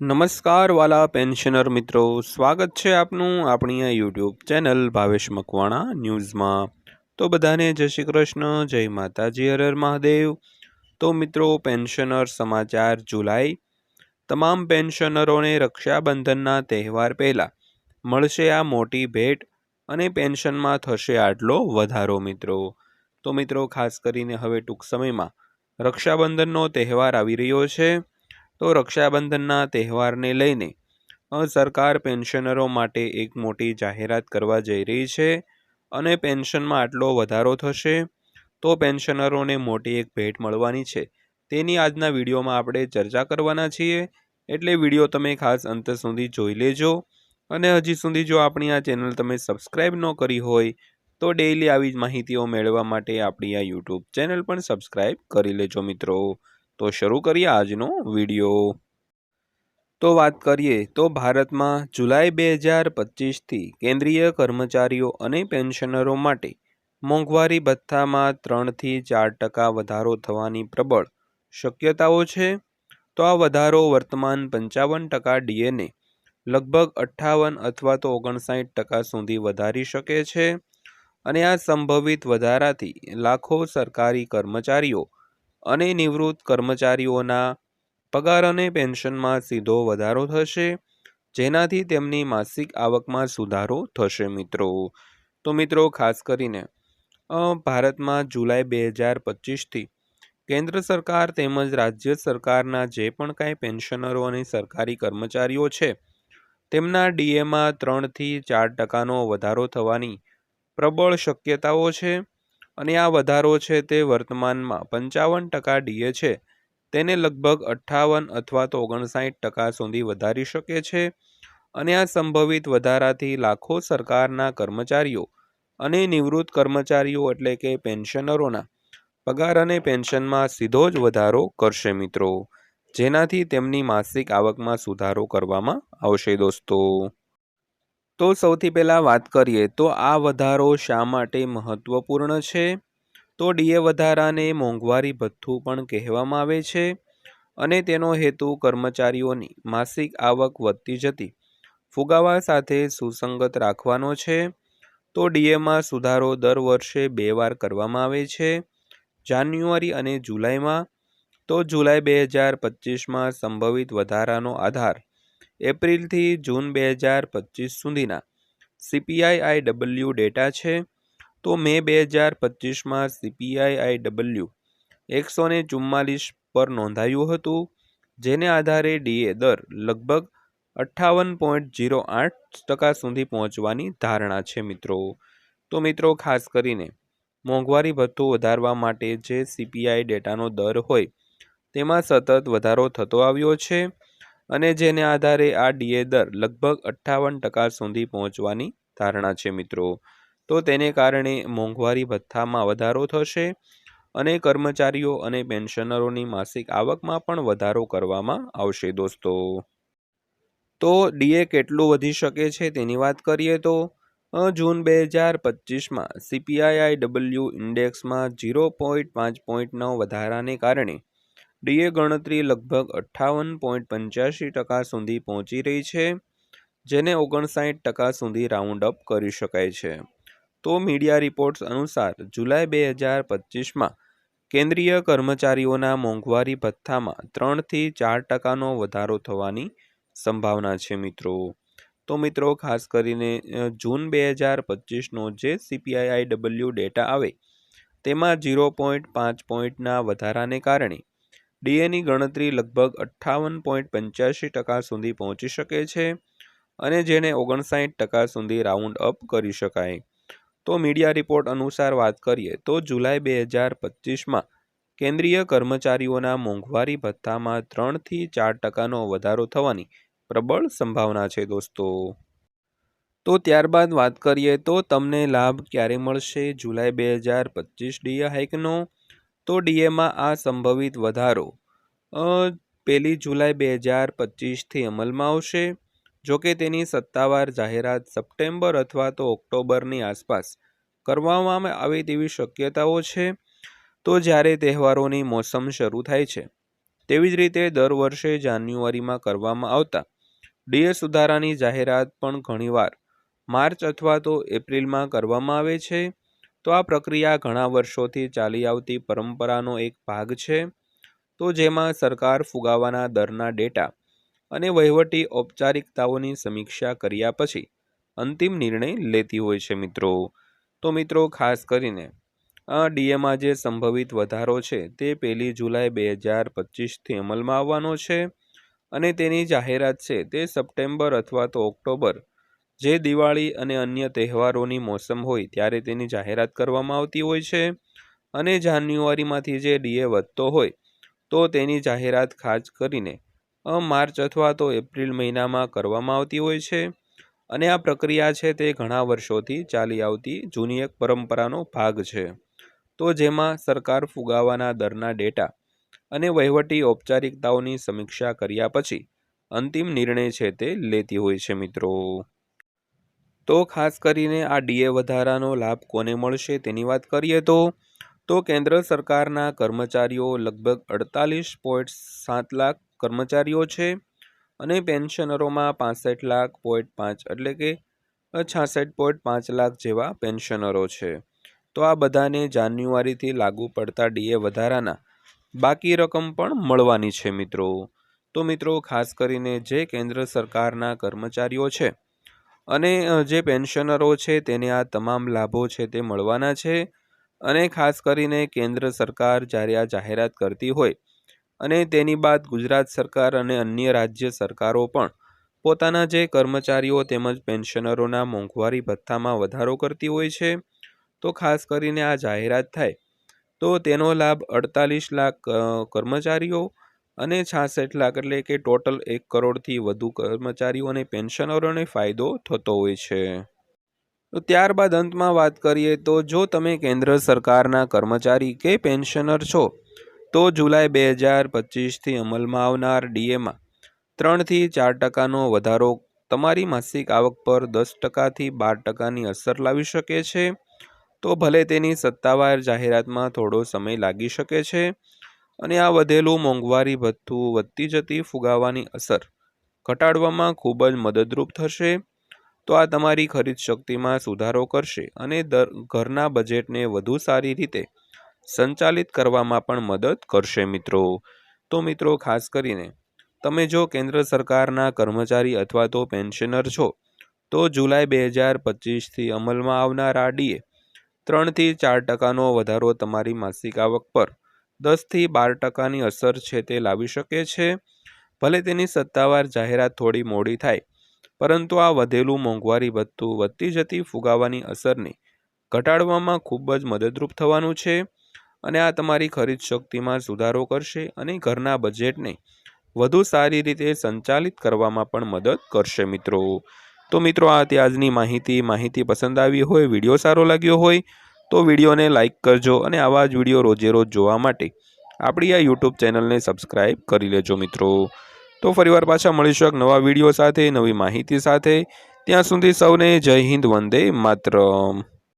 નમસ્કાર વાલા પેન્શનર મિત્રો, સ્વાગત છે આપનું આપણી આ યુટ્યુબ ચેનલ ભાવેશ મકવાણા ન્યૂઝમાં. તો બધાને જય શ્રી કૃષ્ણ, જય માતાજી હરર મહાદેવ. તો મિત્રો, પેન્શનર સમાચાર જુલાઈ. તમામ પેન્શનરોને રક્ષાબંધનના તહેવાર પહેલાં મળશે આ મોટી ભેટ અને પેન્શનમાં થશે આટલો વધારો મિત્રો. તો મિત્રો, ખાસ કરીને હવે ટૂંક સમયમાં રક્ષાબંધનનો તહેવાર આવી રહ્યો છે. તો રક્ષાબંધનના તહેવારને લઈને સરકાર પેન્શનરો માટે એક મોટી જાહેરાત કરવા જઈ રહી છે અને પેન્શનમાં આટલો વધારો થશે તો પેન્શનરોને મોટી એક ભેટ મળવાની છે. તેની આજના વિડીયોમાં આપણે ચર્ચા કરવાના છીએ. એટલે વીડિયો તમે ખાસ અંત સુધી જોઈ લેજો અને હજી સુધી જો આપણી આ ચેનલ તમે સબસ્ક્રાઈબ ન કરી હોય તો ડેઈલી આવી જ માહિતીઓ મેળવવા માટે આપણી આ યુટ્યુબ ચેનલ પણ સબસ્ક્રાઈબ કરી લેજો મિત્રો. તો શરૂ કરીએ આજનો વીડિયો. તો વાત કરીએ તો ભારતમાં જુલાઈ બે હજાર પચીસથી કેન્દ્રીય કર્મચારીઓ અને પેન્શનરો માટે મોંઘવારી ભથ્થામાં ત્રણથી ચાર ટકા વધારો થવાની પ્રબળ શક્યતાઓ છે. તો આ વધારો વર્તમાન પંચાવન ટકા ડીએને લગભગ અઠ્ઠાવન અથવા તો ઓગણસાઠ ટકા સુધી વધારી શકે છે. અને આ સંભવિત વધારાથી લાખો સરકારી કર્મચારીઓ અને નિવૃત્ત કર્મચારીઓના પગાર અને પેન્શનમાં સીધો વધારો થશે, જેનાથી તેમની માસિક આવકમાં સુધારો થશે મિત્રો. તો મિત્રો, ખાસ કરીને ભારતમાં જુલાઈ બે હજાર પચીસથી કેન્દ્ર સરકાર તેમજ રાજ્ય સરકારના જે પણ કાંઈ પેન્શનરો અને સરકારી કર્મચારીઓ છે, તેમના ડીએમાં ત્રણથી ચાર ટકાનો વધારો થવાની પ્રબળ શક્યતાઓ છે. અને આ વધારો છે તે વર્તમાનમાં પંચાવન ટકા ડીએ છે. તેને લગભગ અઠ્ઠાવન અથવા તો ઓગણસાઠ ટકા સુધી વધારી શકે છે અને આ સંભવિત વધારાથી લાખો સરકારના કર્મચારીઓ અને નિવૃત્ત કર્મચારીઓ એટલે કે પેન્શનરોના પગાર અને પેન્શનમાં સીધો જ વધારો કરશે મિત્રો. જેનાથી તેમની માસિક આવકમાં સુધારો કરવામાં આવશે દોસ્તો. તો સૌથી પહેલાં વાત કરીએ, તો આ વધારો શા માટે મહત્વપૂર્ણ છે? તો ડીએ વધારાને મોંઘવારી ભથ્થું પણ કહેવામાં આવે છે અને તેનો હેતુ કર્મચારીઓની માસિક આવક વધતી જતી. ફુગાવા સાથે સુસંગત રાખવાનો છે. તો ડીએમાં સુધારો દર વર્ષે બે વાર કરવામાં આવે છે, જાન્યુઆરી અને જુલાઈમાં. તો જુલાઈ બે હજાર પચીસમાં સંભવિત વધારાનો આધાર એપ્રિલથી જૂન બે હજાર પચીસ સુધીના સીપીઆઈ આઈ ડબલ્યુ ડેટા છે. તો મે બે હજાર પચીસમાં સીપીઆઈ આઈ ડબલ્યુ એકસો ને ચુમ્માલીસ પર નોંધાયું હતું, જેને આધારે ડીએ દર લગભગ અઠ્ઠાવન પોઈન્ટ જીરો આઠ ટકા સુધી પહોંચવાની ધારણા છે મિત્રો. તો મિત્રો, ખાસ કરીને મોંઘવારી ભથ્થું વધારવા માટે જે સીપીઆઈ ડેટાનો દર હોય, તેમાં સતત વધારો થતો આવ્યો છે. અને જેને આધારે આ ડીએ દર લગભગ અઠ્ઠાવન ટકા સુધી પહોંચવાની ધારણા છે મિત્રો. તો તેને કારણે મોંઘવારી ભથ્થામાં વધારો થશે અને કર્મચારીઓ અને પેન્શનરોની માસિક આવકમાં પણ વધારો કરવામાં આવશે દોસ્તો. તો ડીએ કેટલું વધી શકે છે તેની વાત કરીએ તો જૂન બે હજાર પચીસમાં સીપીઆઈઆઈ ડબલ્યુ ઇન્ડેક્સમાં ઝીરો પોઈન્ટ પાંચ પોઈન્ટનો વધારાને કારણે ડીએ ગણતરી લગભગ અઠ્ઠાવન પોઈન્ટ પંચ્યાસી ટકા સુધી પહોંચી રહી છે, જેને ઓગણસાઠ ટકા સુધી રાઉન્ડ અપ કરી શકાય છે. તો મીડિયા રિપોર્ટ્સ અનુસાર, જુલાઈ બે હજાર પચીસમાં કેન્દ્રીય કર્મચારીઓના મોંઘવારી ભથ્થામાં ત્રણથી ચાર ટકાનો વધારો થવાની સંભાવના છે મિત્રો. તો મિત્રો, ખાસ કરીને જૂન બે હજાર પચીસનો જે સીપીઆઈ ડબલ્યુ ડેટા આવે, તેમાં ઝીરો પોઈન્ટ પાંચ પોઈન્ટના વધારાને કારણે ડીએની ગણતરી લગભગ અઠ્ઠાવન પોઈન્ટ પંચ્યાસી ટકા સુધી પહોંચી શકે છે અને જેને ઓગણસાઠ ટકા સુધી રાઉન્ડ અપ કરી શકાય. તો મીડિયા રિપોર્ટ અનુસાર વાત કરીએ તો જુલાઈ બે હજાર પચીસમાં કેન્દ્રીય કર્મચારીઓના મોંઘવારી ભથ્થામાં ત્રણથી ચાર ટકાનો વધારો થવાની પ્રબળ સંભાવના છે દોસ્તો. તો ત્યારબાદ વાત કરીએ તો તમને લાભ ક્યારે મળશે? જુલાઈ બે હજાર પચીસ ડીએ હાઇકનો તો ડીએમાં આ સંભવિત વધારો પહેલી જુલાઈ બે હજાર પચીસથી અમલમાં આવશે. જોકે તેની સત્તાવાર જાહેરાત સપ્ટેમ્બર અથવા તો ઓક્ટોબરની આસપાસ કરવામાં આવે તેવી શક્યતાઓ છે. તો જ્યારે તહેવારોની મોસમ શરૂ થાય છે, તેવી જ રીતે દર વર્ષે જાન્યુઆરીમાં કરવામાં આવતા ડીએ સુધારાની જાહેરાત પણ ઘણીવાર માર્ચ અથવા તો એપ્રિલમાં કરવામાં આવે છે. તો આ પ્રક્રિયા ઘણા વર્ષોથી ચાલી આવતી પરંપરાનો એક ભાગ છે. તો જેમાં સરકાર ફુગાવાના દરના ડેટા અને વહીવટી ઔપચારિકતાઓની સમીક્ષા કર્યા પછી અંતિમ નિર્ણય લેતી હોય છે મિત્રો. તો મિત્રો, ખાસ કરીને આ ડીએમાં જે સંભવિત વધારો છે તે પહેલી જુલાઈ બે હજાર પચીસથી અમલમાં આવવાનો છે અને તેની જાહેરાત છે તે સપ્ટેમ્બર અથવા તો ઓક્ટોબર જે દિવાળી અને અન્ય તહેવારોની મોસમ હોય ત્યારે તેની જાહેરાત કરવામાં આવતી હોય છે અને જાન્યુઆરીમાંથી જે ડીએ વધતો હોય તો તેની જાહેરાત ખાસ કરીને માર્ચ અથવા તો એપ્રિલ મહિનામાં કરવામાં આવતી હોય છે અને આ પ્રક્રિયા છે તે ઘણા વર્ષોથી ચાલી આવતી જૂની એક પરંપરાનો ભાગ છે. તો જેમાં સરકાર ફુગાવાના દરના ડેટા અને વહીવટી ઔપચારિકતાઓની સમીક્ષા કર્યા પછી અંતિમ નિર્ણય છે તે લેતી હોય છે મિત્રો. તો ખાસ કરીને આ ડીએ વધારાનો લાભ કોને મળશે તેની વાત કરીએ તો તો કેન્દ્ર સરકારના કર્મચારીઓ લગભગ અડતાલીસ પોઈન્ટ સાત લાખ કર્મચારીઓ છે અને પેન્શનરોમાં પાસઠ લાખ પોઈન્ટ પાંચ એટલે કે છાસઠ પોઈન્ટ પાંચ લાખ જેવા પેન્શનરો છે. તો આ બધાને જાન્યુઆરીથી લાગુ પડતા ડીએ વધારાના બાકી રકમ પણ મળવાની છે મિત્રો. તો મિત્રો ખાસ કરીને જે કેન્દ્ર સરકારના કર્મચારીઓ છે અને જે પેન્શનરો છે તેને આ તમામ લાભો છે તે મળવાના છે અને ખાસ કરીને કેન્દ્ર સરકાર જ્યારે આ જાહેરાત કરતી હોય અને તેની બાદ ગુજરાત સરકાર અને અન્ય રાજ્ય સરકારો પણ પોતાના જે કર્મચારીઓ તેમજ પેન્શનરોના મોંઘવારી ભથ્થામાં વધારો કરતી હોય છે, તો ખાસ કરીને આ જાહેરાત થાય તો તેનો લાભ અડતાલીસ લાખ કર્મચારીઓ અને છાસઠ લાખ એટલે કે ટોટલ એક કરોડથી વધુ કર્મચારીઓને, પેન્શનરોને ફાયદો થતો હોય છે. તો ત્યારબાદ અંતમાં વાત કરીએ તો જો તમે કેન્દ્ર સરકારના કર્મચારી કે પેન્શનર છો, તો જુલાઈ બે હજાર પચીસથી અમલમાં આવનાર ડીએમાં ત્રણથી ચાર ટકાનો વધારો તમારી માસિક આવક પર દસ ટકાથી બાર ટકાની અસર લાવી શકે છે. તો ભલે તેની સત્તાવાર જાહેરાતમાં થોડો સમય લાગી શકે છે અને આ વધેલું મોંઘવારી ભથ્થું વધતી જતી ફુગાવાની અસર ઘટાડવામાં ખૂબ જ મદદરૂપ થશે. તો આ તમારી ખરીદ શક્તિમાં સુધારો કરશે અને ઘરના બજેટને વધુ સારી રીતે સંચાલિત કરવામાં પણ મદદ કરશે મિત્રો. તો મિત્રો ખાસ કરીને તમે જો કેન્દ્ર સરકારના કર્મચારી અથવા તો પેન્શનર છો, તો જુલાઈ બે હજાર પચીસથી અમલમાં આવનાર આડીએ ત્રણથી ચાર ટકાનો વધારો તમારી માસિક આવક પર દસથી બાર ટકાની અસર છે તે લાવી શકે છે. ભલે તેની સત્તાવાર જાહેરાત થોડી મોડી થાય, પરંતુ આ વધેલું મોંઘવારી વધતું વધતી જતી ફુગાવાની અસરને ઘટાડવામાં ખૂબ જ મદદરૂપ થવાનું છે અને આ તમારી ખરીદ શક્તિમાં સુધારો કરશે અને ઘરના બજેટને વધુ સારી રીતે સંચાલિત કરવામાં પણ મદદ કરશે મિત્રો. તો મિત્રો, આ આજની માહિતી. માહિતી પસંદ આવી હોય, વીડિયો સારો લાગ્યો હોય તો વિડીયોને લાઇક કરજો અને આવા જ વીડિયો રોજે રોજ જોવા માટે આપણી આ યુટ્યુબ ચેનલને સબસ્ક્રાઈબ કરી લેજો મિત્રો. તો ફરીવાર પાછા મળીશું એક નવા વીડિયો સાથે, નવી માહિતી સાથે. ત્યાં સુધી સૌને જય હિન્દ, વંદે માતરમ.